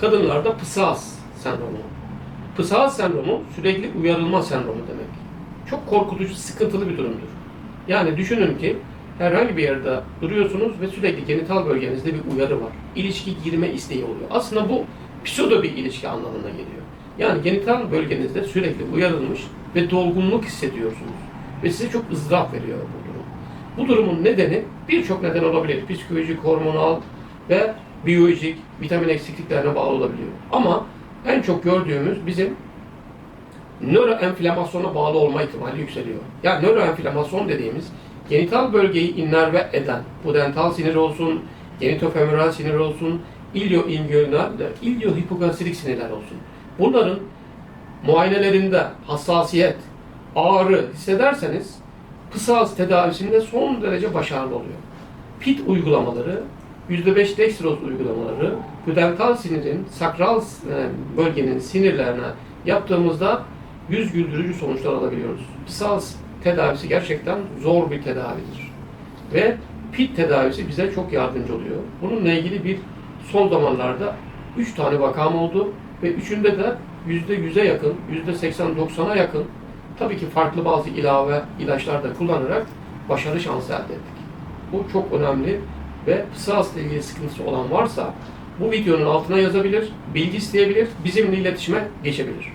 kadınlarda pısas sendromu. Pısas sendromu sürekli uyarılma sendromu demek. Çok korkutucu, sıkıntılı bir durumdur. Yani düşünün ki herhangi bir yerde duruyorsunuz ve sürekli genital bölgenizde bir uyarı var. İlişki girme isteği oluyor. Aslında bu pseudo bir ilişki anlamına geliyor. Yani genital bölgenizde sürekli uyarılmış ve dolgunluk hissediyorsunuz. Ve size çok ızdırap veriyor bu durum. Bu durumun nedeni birçok neden olabilir. Psikolojik, hormonal ve biyolojik vitamin eksikliklerine bağlı olabiliyor. Ama en çok gördüğümüz bizim nöroenflamasyona bağlı olma ihtimali yükseliyor. Yani nöroenflamasyon dediğimiz genital bölgeyi innerve eden, bu dental sinir olsun, genitofemoral sinir olsun, ilioinguinal, iliohipogasilik sinirler olsun. Bunların muayenelerinde hassasiyet, ağrı hissederseniz pısas tedavisinde son derece başarılı oluyor. PIT uygulamaları, %5 dextroz uygulamaları, bu dental sinirin sakral e, bölgenin sinirlerine yaptığımızda yüz güldürücü sonuçlar alabiliyoruz. Pısas tedavisi gerçekten zor bir tedavidir. Ve PIT tedavisi bize çok yardımcı oluyor. Bununla ilgili bir son zamanlarda 3 tane vakam oldu ve üçünde de %100'e yakın, %80-90'a yakın tabii ki farklı bazı ilave ilaçlar da kullanarak başarı şansı elde ettik. Bu çok önemli ve pısasla ilgili sıkıntısı olan varsa bu videonun altına yazabilir, bilgi isteyebilir, bizimle iletişime geçebilir.